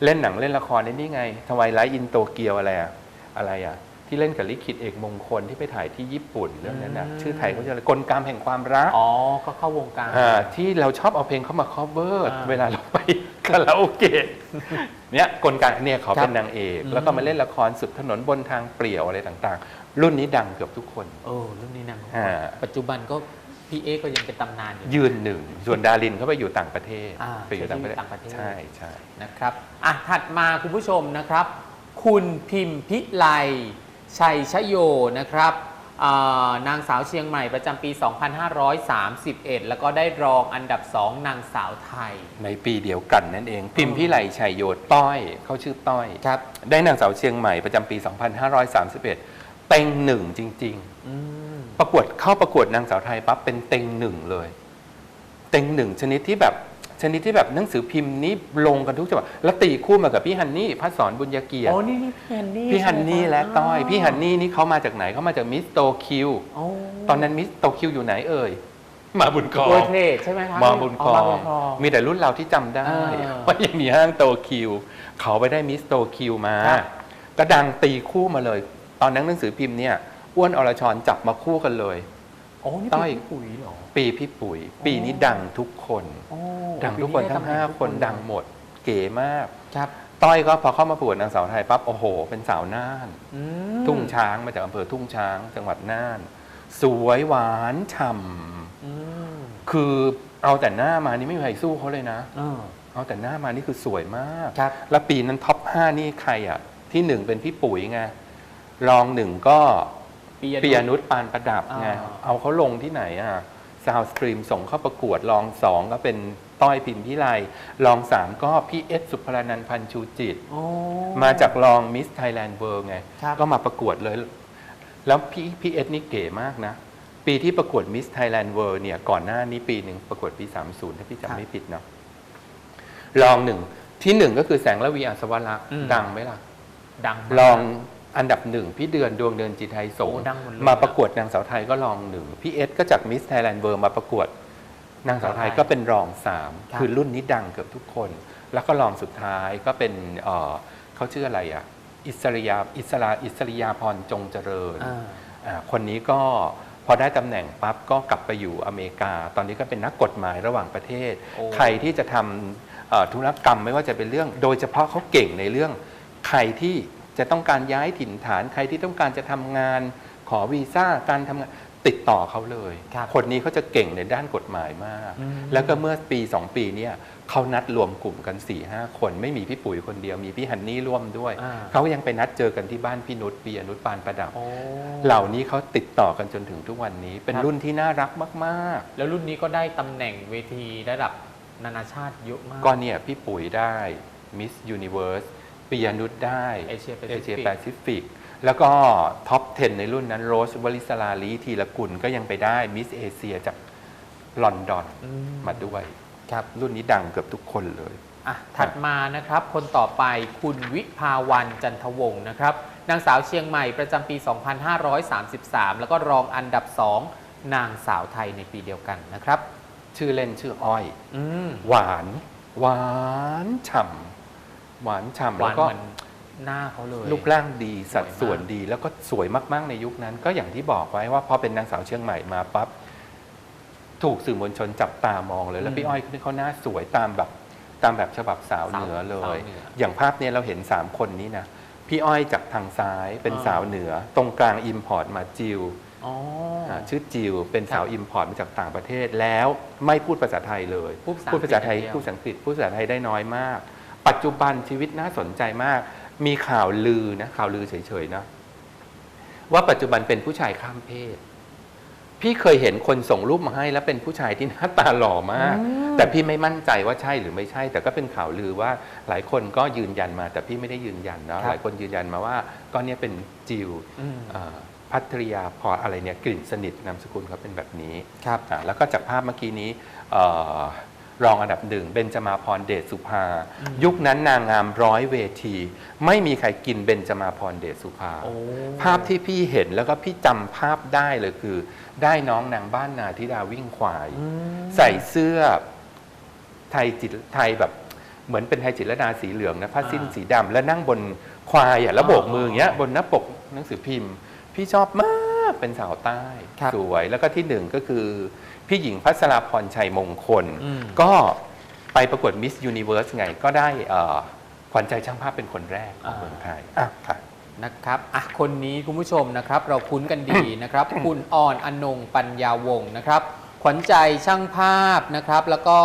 [SPEAKER 2] เล่นหนังเล่นละครในนี่ไงทวายไลท์อินโตเกียวอะไรอะอะไรอะ ที่เล่นกับลิขิตเอกมงคลที่ไปถ่ายที่ญี่ปุ่นเรื่องนั้นนะ
[SPEAKER 1] อืม
[SPEAKER 2] ชื่อไทยเขาจะอะไรกลกรรมแห่งความรัก
[SPEAKER 1] อ๋อก็เข้าวงการ
[SPEAKER 2] อ่าที่เราชอบเอาเพลงเขามา cover
[SPEAKER 1] อ่า
[SPEAKER 2] เวลาเราไปคาราโอเกะเนี่ยกลการเนี่ยเขา
[SPEAKER 1] ครับ
[SPEAKER 2] เป็นนางเอก
[SPEAKER 1] อืม
[SPEAKER 2] แล้วก็มาเล่นละครสุดถนนบนทางเปลี่ยวอะไรต่างๆ รุ่นนี้ดังเกือบทุกคน
[SPEAKER 1] เออเรื่องนี้นาง
[SPEAKER 2] อ่า
[SPEAKER 1] ปัจจุบันก็พี่เอก็ยังเป็นตำนานอยู่
[SPEAKER 2] ยืนหนึ่ง ส่วนดารินเขาไปอยู่ต่างประเทศ
[SPEAKER 1] อ่า
[SPEAKER 2] ไปอยู่ต่างประเทศ
[SPEAKER 1] ใช้ชีวิตต่างประเทศ
[SPEAKER 2] ใช่ใช่
[SPEAKER 1] นะครับอะถัดมาคุณผู้ชมนะครับ คุณพิมพิไล ชัยชโยนะครับอ่านางสาวเชียงใหม่ประจำปี 2531 แล้วก็ได้รองอันดับ 2 นางสาวไทย
[SPEAKER 2] ในปีเดียวกันนั่นเอง พิมพ์พิไลชัยโยต้อยเขาชื่อต้อย
[SPEAKER 1] ครับ
[SPEAKER 2] ได้นางสาวเชียงใหม่ประจำปี 2531 เต็งหนึ่งจริงๆ
[SPEAKER 1] อืม
[SPEAKER 2] ประกวดเข้าประกวดนางสาวไทยปั๊บเป็นเต็งหนึ่งเลย เต็งหนึ่งชนิดที่แบบ ชนิดที่แบบหนังสือพิมพ์นี้ลงกันทุกจังหวัดแล้วตีคู่มากับพี่ฮันนี่พัศรบุญยเกียรติ
[SPEAKER 1] โอ้นี่นี่พี่ฮันนี่
[SPEAKER 2] พี่ฮันนี่
[SPEAKER 1] ใช่ไหม
[SPEAKER 2] และ
[SPEAKER 1] ครับ
[SPEAKER 2] ต้อยพี่ฮันนี่นี่เขามาจากไหนเขามาจากมิสโตคิว
[SPEAKER 1] โอ้
[SPEAKER 2] ตอนนั้นมิสโตคิวอยู่ไหนเอ่ยมาบุญครอ
[SPEAKER 1] เวอร์
[SPEAKER 2] ง
[SPEAKER 1] เทรดใช่ไหมครับ
[SPEAKER 2] มาบุญครอง
[SPEAKER 1] มาบุญครอง
[SPEAKER 2] มีแต่รุ่นเราที่จำได้
[SPEAKER 1] เออ
[SPEAKER 2] ว่ายังมีห้างโตคิวเขาไปได้มิสโตคิวมา
[SPEAKER 1] ครับ
[SPEAKER 2] ก็ดังตีคู่มาเลย ตอนนั้นหนังสือพิมพ์เนี่ยอ้วนอรชรจับมาคู่กันเลย
[SPEAKER 1] โอ้นี่
[SPEAKER 2] ต้อย
[SPEAKER 1] เป็นพี่ปุ๋ยเหรอ
[SPEAKER 2] ปีพี่ปุ๋ย ปีนี้ดังทุกคน
[SPEAKER 1] โอ้
[SPEAKER 2] ดังทุกคนทั้งห้าคนดังหมด เก๋มาก
[SPEAKER 1] ครับ
[SPEAKER 2] ต้อยก็พอเข้ามาประกวดนางสาวไทยปั๊บโอ้โห เป็นสาวน่าน
[SPEAKER 1] อืม
[SPEAKER 2] ทุ่งช้างมาจากอำเภอทุ่งช้างจังหวัดน่าน สวยหวานฉ่
[SPEAKER 1] อืมำ
[SPEAKER 2] คือเอาแต่หน้ามานี่ไม่มีใครสู้เขาเลยนะ
[SPEAKER 1] เออ
[SPEAKER 2] เอาแต่หน้ามานี่คือสวยมาก
[SPEAKER 1] ครับ
[SPEAKER 2] แล้วปีนั้นท็อป 5 นี่ใครอะ ที่หนึ่งเป็นพี่ปุ๋ยไง รองหนึ่งก็
[SPEAKER 1] ปีย
[SPEAKER 2] ปียนุชปานประดับไง
[SPEAKER 1] อ่า
[SPEAKER 2] เอาเขาลงที่ไหนอะซาวสตรีมส่งเข้าประกวดรองสองก็เป็นต้อยพิมพ์พิไลรองสามก็พี่เอสสุพรนันท์พันธ์ชูจิต
[SPEAKER 1] โอ้
[SPEAKER 2] มาจากรองมิสไทยแลนด์เวิร์ไง
[SPEAKER 1] ครับ
[SPEAKER 2] ก็มาประกวดเลย แล้วพี่พี่เอสนี่เก๋มากนะ ปีที่ประกวดมิสไทยแลนด์เวิร์เนี่ย ก่อนหน้านี้ปีหนึ่งประกวดปี 30 ถ้าพี่จำไม่ผิดเนาะรองหนึ่งที่หนึ่งก็คือแสงระวีอัศวรักษ์
[SPEAKER 1] อืม
[SPEAKER 2] ดังไหมล่ะ
[SPEAKER 1] ดังมาก
[SPEAKER 2] รอง อันดับหนึ่งพี่เดือนดวงเดือนจิตไทยสงฆ์
[SPEAKER 1] โอ้ดังหมดเลย
[SPEAKER 2] มาประกวดนางสาวไทยก็รองหนึ่งพี่เอสก็จากมิสไทยแลนด์เวิร์มาประกวดนางสาวไทยก็เป็นรองสาม
[SPEAKER 1] ครับ
[SPEAKER 2] คือรุ่นนี้ดังเกือบทุกคน แล้วก็รองสุดท้ายก็เป็นเอ่อเขาชื่ออะไรอะ อิสริยาอิสราอิสริยาพรจงเจริญ
[SPEAKER 1] อ่า
[SPEAKER 2] อ่าคนนี้ก็พอได้ตำแหน่งปั๊บก็กลับไปอยู่อเมริกา ตอนนี้ก็เป็นนักกฎหมายระหว่างประเทศ
[SPEAKER 1] โอ้
[SPEAKER 2] ใครที่จะทำเอ่อธุรกรรมไม่ว่าจะเป็นเรื่อง โดยเฉพาะเขาเก่งในเรื่องใครที่ จะต้องการย้ายถิ่นฐานใครที่ต้องการจะทำงานขอวีซ่าการทำงานติดต่อเขาเลย
[SPEAKER 1] ครับ
[SPEAKER 2] คนนี้เขาจะเก่งในด้านกฎหมายมาก
[SPEAKER 1] อืม
[SPEAKER 2] แล้วก็เมื่อปีสองปีเนี่ยเขานัดรวมกลุ่มกัน4ี่ห้าคน ไม่มีพี่ปุ๋ยคนเดียวมีพี่ฮันนี่ร่วมด้วย
[SPEAKER 1] อ่า
[SPEAKER 2] เขายังไปนัดเจอกันที่บ้านพี่นุชปียนุชปานประดับ
[SPEAKER 1] โอ้
[SPEAKER 2] เหล่านี้เขาติดต่อกันจนถึงทุกวันนี้ เป็น
[SPEAKER 1] ครับ
[SPEAKER 2] รุ่นที่น่ารักมาก
[SPEAKER 1] แล้วรุ่นนี้ก็ได้ตำแหน่งเวทีระดับนานาชาติเยอะมาก
[SPEAKER 2] ๆก็เนี่ยพี่ปุ๋ยได้มิสยูนิเวิร์ส ปียนุชได้
[SPEAKER 1] Asia Pacific
[SPEAKER 2] เอเชียแปซิฟิกแล้วก็ท็อป 10 ในรุ่นนั้นโรสวลิสลาลีทีละกุลก็ยังไปได้มิสเอเชียจากลอนดอน
[SPEAKER 1] อื
[SPEAKER 2] มาด้วย
[SPEAKER 1] ครับ
[SPEAKER 2] รุ่นนี้ดังเกือบทุกคนเลย
[SPEAKER 1] อะ ถัดมานะครับ คนต่อไปคุณวิภาวันจันทวงศ์นะครับ นางสาวเชียงใหม่ประจำปี 2533 แล้วก็รองอันดับ 2 นางสาวไทยในปีเดียวกันนะครับ
[SPEAKER 2] ชื่อเล่นชื่ออ้อย
[SPEAKER 1] อืม
[SPEAKER 2] หวาน หวานฉ่ำ หวานฉ่ำ
[SPEAKER 1] ห
[SPEAKER 2] แล้ว
[SPEAKER 1] วาน
[SPEAKER 2] ก็
[SPEAKER 1] เหมือนหน้าเขาเลย
[SPEAKER 2] รูปร่างดีสัด
[SPEAKER 1] สวยมาก
[SPEAKER 2] ส่วนดีแล้วก็สวยมาก ๆ ในยุคนั้น ก็อย่างที่บอกไว้ว่าพอเป็นนางสาวเชียงใหม่มาปั๊บถูกสื่อมวลชนจับตามองเลย แล้วพี่อ้อยนี่เขาหน้าสวยตามแบบตามแบบฉบับสาวเหนือเล
[SPEAKER 1] สาวย เหนือ
[SPEAKER 2] อย่างภาพเนี้ยเราเห็น 3 คนนี้นะพี่อ้อยจากทางซ้ายเป็น
[SPEAKER 1] อ่า
[SPEAKER 2] สาวเหนือ ตรงกลางอิมพอร์ตมาจิว
[SPEAKER 1] อ๋ออา
[SPEAKER 2] ชื่อจิวเป็นสาว
[SPEAKER 1] ครับ
[SPEAKER 2] อิมพอร์ตมาจากต่างประเทศแล้วไม่พูดภาษาไทยเลย
[SPEAKER 1] พูดภาษา
[SPEAKER 2] ภาษาไทย
[SPEAKER 1] อังกฤษอย่างเดียว
[SPEAKER 2] พูดภาษาอังกฤษพูดภาษาไทยได้น้อยมาก ปัจจุบันชีวิตน่าสนใจมาก มีข่าวลือนะข่าวลือเฉยๆนะว่าปัจจุบันเป็นผู้ชายข้ามเพศ พี่เคยเห็นคนส่งรูปมาให้ แล้วเป็นผู้ชายที่หน้าตาหล่อมาก แต่พี่ไม่มั่นใจว่าใช่หรือไม่ใช่ แต่ก็เป็นข่าวลือว่าหลายคนก็ยืนยันมา แต่พี่ไม่ได้ยืนยันนะครับหลายคนยืนยันมาว่าก็เนี่ยเป็นจิว
[SPEAKER 1] อืม
[SPEAKER 2] เอ่อพัทริยาพรอะไรเนี่ยกลิ่นสนิทนามสกุลเขาเป็นแบบนี้
[SPEAKER 1] ครับ
[SPEAKER 2] อ่าแล้วก็จากภาพเมื่อกี้นี้เอ่อ รองอันดับหนึ่งเบนจมาพรเดชสุภา
[SPEAKER 1] อืม
[SPEAKER 2] ยุคนั้นนางงามร้อยเวที ไม่มีใครกินเบนจมาพรเดชสุภา
[SPEAKER 1] โอ้
[SPEAKER 2] ภาพที่พี่เห็นแล้วก็พี่จำภาพได้เลยคือ ได้น้องนางบ้านนาธิดาวิ่งควาย
[SPEAKER 1] อืม
[SPEAKER 2] ใส่เสื้อไทยจิตไทยแบบเหมือนเป็นไทยจิตรลดาสีเหลืองนะผ้าสิ้น
[SPEAKER 1] อ่า
[SPEAKER 2] สีดำแล้วนั่งบนควายอะแล้วโบก
[SPEAKER 1] อ๋อ
[SPEAKER 2] มืออย่างเงี้ยบนหน้าปกหนังสือพิมพ์ พี่ชอบมากเป็นสาวใต้
[SPEAKER 1] ครับ
[SPEAKER 2] สวยแล้วก็ที่หนึ่งก็คือ พี่หญิงพัชราพรชัยมงคล
[SPEAKER 1] อืม
[SPEAKER 2] ก็ไปประกวดมิสยูนิเวิร์สไงก็ได้เอ่อขวัญใจช่างภาพเป็นคนแรกของเมืองไทยอะค่ะ
[SPEAKER 1] นะครับอะคนนี้คุณผู้ชมนะครับ เราคุ้นกันดีนะครับ คุณอ่อนอนงปัญญาวงศ์นะครับ ขวัญใจช่างภาพนะครับ แล้วก็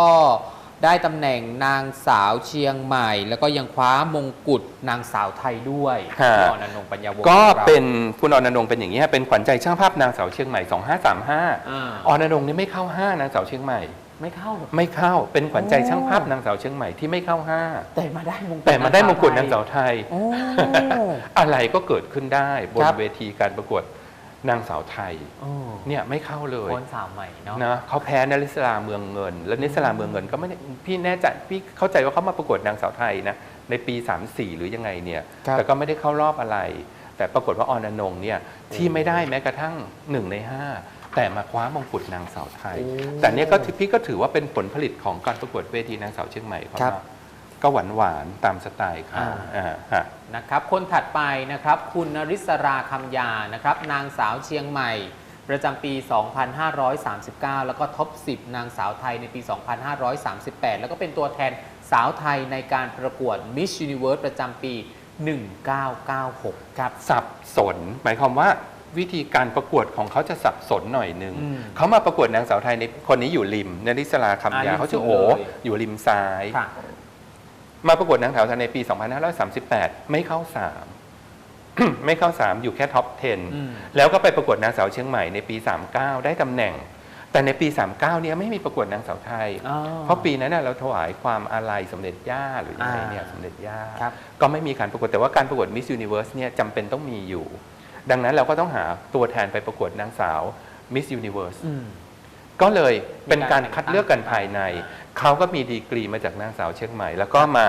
[SPEAKER 1] ได้ตำแหน่งนางสาวเชียงใหม่ แล้วก็ยังคว้ามงกุฎนางสาวไทยด้วย
[SPEAKER 2] ฮะ
[SPEAKER 1] คุณอ่อนอนงปัญญาวงศ์
[SPEAKER 2] ก็
[SPEAKER 1] ของรา
[SPEAKER 2] เป็นคุณออนอนงเป็นอย่างนี้ยเป็นขวัญใจช่างภาพนางสาวเชียงใหม่ 2535
[SPEAKER 1] อ่า
[SPEAKER 2] ออนอนงนี่ไม่เข้า5นางสาวเชียงใหม่
[SPEAKER 1] ไม่เข้าหรอก
[SPEAKER 2] ไม่เข้าเป็นขวัญใจ
[SPEAKER 1] โอ้
[SPEAKER 2] ช่างภาพนางสาวเชียงใหม่ที่ไม่เข้า
[SPEAKER 1] แต่มาได้มงกุฎ
[SPEAKER 2] 5แต่มาได้มงกุฎนางสาวไทย
[SPEAKER 1] โอ้
[SPEAKER 2] อะไรก็เกิดขึ้นได้บน
[SPEAKER 1] ครับ
[SPEAKER 2] เวทีการประกวด นางสาวไทย
[SPEAKER 1] โอ้
[SPEAKER 2] เนี่ยไม่เข้าเลย
[SPEAKER 1] คนสาวใหม่เนาะ
[SPEAKER 2] นะเขาแพ้นริสลาเมืองเงิน แล้วนริสลาเมืองเงินก็ไม่ได้พี่แน่ใจพี่เข้าใจว่าเขามาประกวดนางสาวไทยนะในปี 34 หรือยังไงเนี่ย
[SPEAKER 1] ครับ
[SPEAKER 2] แต่ก็ไม่ได้เข้ารอบอะไร แต่ปรากฏว่าออนอนงเนี่ยที่ไม่ได้แม้กระทั่งหนึ่งในห้าแต่มาคว้ามงกุฎนางสาวไทย
[SPEAKER 1] โอ้
[SPEAKER 2] แต่เนี่ยก็ถือพี่ก็ถือว่าเป็นผลผลิตของการประกวดเวทีนางสาวเชียงใหม่เขา
[SPEAKER 1] ครับ
[SPEAKER 2] นะ ก็หวานหวานๆตามสไตล์เขา
[SPEAKER 1] อ่า
[SPEAKER 2] อ่าฮะ
[SPEAKER 1] นะครับคนถัดไปนะครับคุณนริศราคำยานะครับนางสาวเชียงใหม่ ประจำปี 2539 แล้วก็ท็อป 10 นางสาวไทยในปี 2538 แล้วก็เป็นตัวแทนสาวไทยในการประกวด Miss Universe ประจำปี 1996 ครับ
[SPEAKER 2] สับสน หมายความว่าวิธีการประกวดของเขาจะสับสนหน่อยหนึ่ง
[SPEAKER 1] อืม
[SPEAKER 2] เขามาประกวดนางสาวไทยในคนนี้อยู่ริมนริศราคำยา
[SPEAKER 1] อ่า
[SPEAKER 2] เขาชื่อ
[SPEAKER 1] ริม
[SPEAKER 2] โอ
[SPEAKER 1] สุดเลย
[SPEAKER 2] อยู่ริมซ้าย
[SPEAKER 1] ค่ะ
[SPEAKER 2] มาประกวดนางสาวไทยในปี 2538 ไม่เข้า 3 ไม่เข้า 3 อยู่แค่ท็อป
[SPEAKER 1] อืม
[SPEAKER 2] 10 แล้วก็ไปประกวดนางสาวเชียงใหม่ในปี 39 ได้ตำแหน่ง แต่ในปี 39 เนี่ยไม่มีประกวดนางสาวไทย
[SPEAKER 1] อ๋อ
[SPEAKER 2] เพราะปีนั้นน่ะเราถวายความอาลัยสมเด็จย่าหรือยังไงเนี่ย
[SPEAKER 1] อ่า
[SPEAKER 2] สมเด็จย่า
[SPEAKER 1] ครับ
[SPEAKER 2] ก็ไม่มีการประกวดแต่ว่าการประกวด Miss Universe เนี่ยจำเป็นต้องมีอยู่ ดังนั้นเราก็ต้องหาตัวแทนไปประกวดนางสาว Miss Universe
[SPEAKER 1] อืม
[SPEAKER 2] ก็เลยเป็นการ
[SPEAKER 1] มีการ
[SPEAKER 2] คัดเลือกกันภายใน
[SPEAKER 1] อ่า
[SPEAKER 2] เขาก็มีดีกรีมาจากนางสาวเชียงใหม่ แล้วก็มา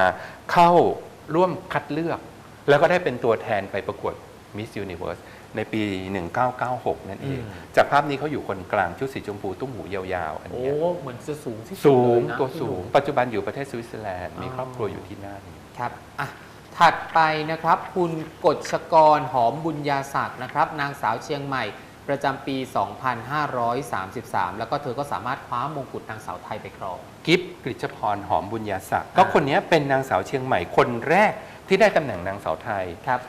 [SPEAKER 2] เข้าร่วมคัดเลือก แล้วก็ได้เป็นตัวแทนไปประกวด Miss Universe ในปี 1996 นั่นเอง จากภาพนี้เขาอยู่คนกลางชุดสีชมพูตุ้มหูยาวๆ อัน
[SPEAKER 1] โอ้
[SPEAKER 2] เนี้ย
[SPEAKER 1] เหมือนจะสูงที่สุด
[SPEAKER 2] สูง
[SPEAKER 1] เลยนะ
[SPEAKER 2] ตัว
[SPEAKER 1] พี่
[SPEAKER 2] สู
[SPEAKER 1] ห
[SPEAKER 2] ง
[SPEAKER 1] นุ่ม
[SPEAKER 2] ปัจจุบันอยู่ประเทศสวิตเซอร์แลนด์มี
[SPEAKER 1] อ๋อ
[SPEAKER 2] ครอบครัวอยู่ที่นั่น
[SPEAKER 1] ครับอะถัดไปนะครับ คุณกฎชกรหอมบุญญาศักดิ์นะครับ นางสาวเชียงใหม่ ประจำปี 2533 แล้วก็เธอก็สามารถคว้ามงกุฎนางสาวไทยไปครอง
[SPEAKER 2] กิฟกฤษพรหอมบุญญาศักดิ์ก็คนนี้เป็นนางสาวเชียงใหม่คนแรกที่ได้ตำแหน่งนางสาวไทย
[SPEAKER 1] ครับ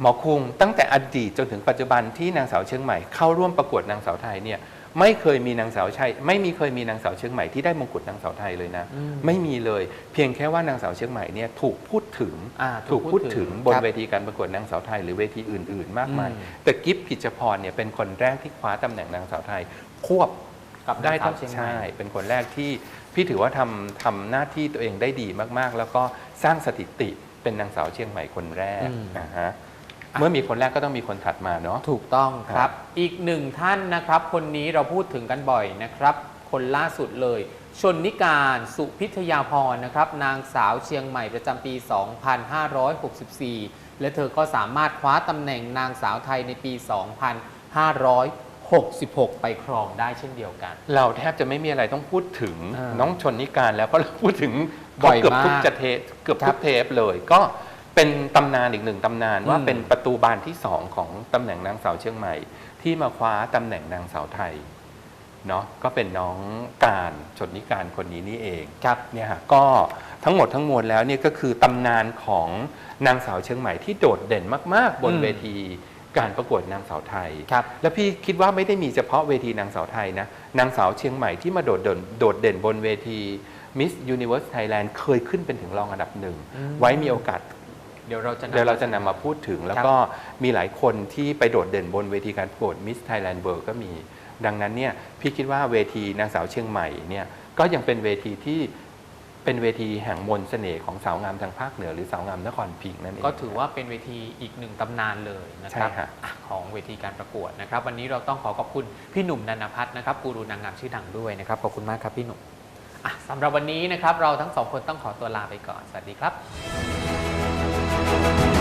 [SPEAKER 2] หมอคุงตั้งแต่อดีตจนถึงปัจจุบันที่นางสาวเชียงใหม่เข้าร่วมประกวดนางสาวไทยเนี่ย ไม่เคยมีนางสาวชัยไม่มีเคยมีนางสาวเชียงใหม่ที่ได้มงกุฎนางสาวไทยเลยนะ
[SPEAKER 1] อืม
[SPEAKER 2] ไม่มีเลย เพียงแค่ว่านางสาวเชียงใหม่เนี่ยถูกพูดถึง
[SPEAKER 1] อ่า
[SPEAKER 2] ถูกพูดถึงบน
[SPEAKER 1] ครับ
[SPEAKER 2] เวทีการประกวดนางสาวไทย หรือเวทีอื่น ๆ มากมาย
[SPEAKER 1] อืม
[SPEAKER 2] แต่กิฟกิจพรเนี่ยเป็นคนแรกที่คว้าตำแหน่งนางสาวไทย ควบ
[SPEAKER 1] กับ
[SPEAKER 2] ได้
[SPEAKER 1] นางสา
[SPEAKER 2] ทั้
[SPEAKER 1] ว
[SPEAKER 2] ง
[SPEAKER 1] เชียงใหม่
[SPEAKER 2] ใช่เป็นคนแรกที่พี่ถือว่าทำทำหน้าที่ตัวเองได้ดีมากๆ แล้วก็สร้างสถิติเป็นนางสาวเชียงใหม่คนแรก
[SPEAKER 1] อืม
[SPEAKER 2] นะฮะ เมื่อมีคนแรกก็ต้องมีคนถัดมาเนาะ
[SPEAKER 1] ถูกต้องค
[SPEAKER 2] ครั
[SPEAKER 1] รับ
[SPEAKER 2] บ
[SPEAKER 1] อีกหนึ่งท่านนะครับ คนนี้เราพูดถึงกันบ่อยนะครับ คนล่าสุดเลย ชนนิการสุพิทยาพรนะครับ นางสาวเชียงใหม่ประจำปี 2564 และเธอก็สามารถคว้าตำแหน่งนางสาวไทยในปี 2566 ไปครองได้เช่นเดียวกัน
[SPEAKER 2] เราแทบจะไม่มีอะไรต้องพูดถึง
[SPEAKER 1] อ่า
[SPEAKER 2] น้องชนนิการแล้วเพราะเราพูดถึง
[SPEAKER 1] บ่อย
[SPEAKER 2] เกือบทุก
[SPEAKER 1] มาก
[SPEAKER 2] จะเทปเกือบ
[SPEAKER 1] ครั
[SPEAKER 2] ทุ
[SPEAKER 1] บ
[SPEAKER 2] กเทปเลย ก็ เป็นตำนานอีกหนึ่งตำนานว่า
[SPEAKER 1] อืม
[SPEAKER 2] เป็นประตูบานที่สองของตำแหน่งนางสาวเชียงใหม่ ที่มาคว้าตำแหน่งนางสาวไทยเนาะก็เป็นน้องการชนนิการคนนี้นี่เอง
[SPEAKER 1] ครับ
[SPEAKER 2] เนี่ยฮะก็ทั้งหมดทั้งมวลแล้วเนี่ยก็คือตำนานของนางสาวเชียงใหม่ที่โดดเด่นมาก ๆ บน
[SPEAKER 1] อืม
[SPEAKER 2] เวทีการประกวดนางสาวไทย
[SPEAKER 1] ครับ
[SPEAKER 2] แล้วพี่คิดว่าไม่ได้มีเฉพาะเวทีนางสาวไทยนะนางสาวเชียงใหม่ที่มาโดดเด่นโดดเด่นบนเวที Miss Universe Thailand เคยขึ้นเป็นถึงรองอันดับหนึ่ง
[SPEAKER 1] อืม
[SPEAKER 2] ไว้มีโอกาส
[SPEAKER 1] เดี๋ยวเราจะนำ
[SPEAKER 2] เดี๋ยวเราจะนำมาพูดถึง แล้วก็มีหลายคนที่ไปโดดเด่นบนเวทีการประกวด Miss Thailand World ก็มี ดังนั้นเนี่ยพี่คิดว่าเวทีนางสาวเชียงใหม่เนี่ยก็ยังเป็นเวทีที่เป็นเวทีแห่งมนต์เสน่ห์ของสาวงามทางภาคเหนือหรือสาวงามนครพิงค์นั่นเอง
[SPEAKER 1] ก็ถือว่าเป็นเวทีอีกหนึ่งตำนานเลยนะครับ
[SPEAKER 2] ใช่ฮะ
[SPEAKER 1] อะของเวทีการประกวดนะครับ วันนี้เราต้องขอขอบคุณพี่หนุ่มนันพัฒน์นะครับกูรูนางงามชื่อดังด้วยนะครับขอบคุณมากครับพี่หนุ่มอะสำหรับวันนี้นะครับเราทั้งสองคนต้องขอตัวลาไปก่อนสวัสดีครับ Thank you.